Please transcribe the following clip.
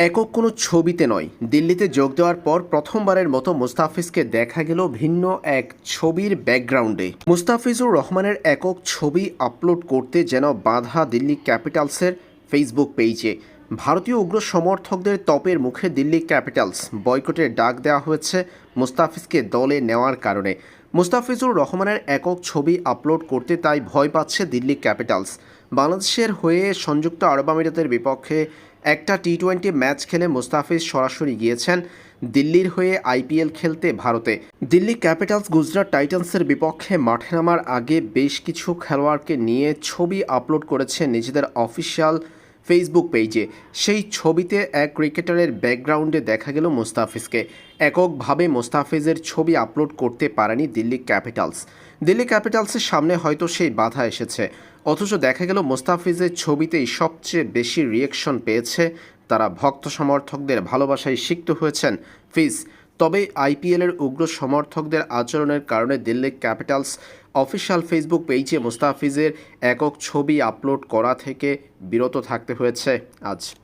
একক কোনো ছবিতে নয়। দিল্লিতে যোগ দেওয়ার পর প্রথমবারের মতো মুস্তাফিজকে দেখা গেল ভিন্ন এক ছবির ব্যাকগ্রাউন্ডে মুস্তাফিজুর রহমানের একক ছবি আপলোড করতে যেন বাধা দিল্লি ক্যাপিটালসের ফেসবুক পেজে ভারতীয় উগ্র সমর্থকদের তপের মুখে দিল্লি ক্যাপিটালস বয়কটের ডাক দেওয়া হয়েছে মুস্তাফিজকে দলে নেওয়ার কারণে। মুস্তাফিজুর রহমানের একক ছবি আপলোড করতে তাই ভয় পাচ্ছে দিল্লি ক্যাপিটালস বাংলাদেশের হয়ে সংযুক্ত আরব আমিরাতের বিপক্ষে একটা টি টোয়েন্টি ম্যাচ খেলে মুস্তাফিজ সরাসরি গিয়েছেন দিল্লির হয়ে আইপিএল খেলতে ভারতে। দিল্লি ক্যাপিটালস গুজরাট টাইটান্সের বিপক্ষে মাঠে নামার আগে বেশ কিছু খেলোয়াড়কে নিয়ে ছবি আপলোড করেছে নিজেদের অফিসিয়াল ফেসবুক পেজে। সেই ছবিতে এক ক্রিকেটারের ব্যাকগ্রাউন্ডে দেখা গেল মুস্তাফিজকে। এককভাবে মুস্তাফিজের ছবি আপলোড করতে পারেনি দিল্লি ক্যাপিটালস। দিল্লি ক্যাপিটালসের সামনে হয়তো সেই বাধা এসেছে। অথচ দেখা গেল, মোস্তাফিজের ছবিতেই সবচেয়ে বেশি রিয়েকশন পেয়েছে তারা। ভক্ত সমর্থকদের ভালোবাসায় সিক্ত হয়েছেন ফিজ। তবে আইপিএলের উগ্র সমর্থকদের আচরণের কারণে দিল্লি ক্যাপিটালস অফিসিয়াল ফেসবুক পেজে মোস্তাফিজের একক ছবি আপলোড করা থেকে বিরত থাকতে হয়েছে আজ।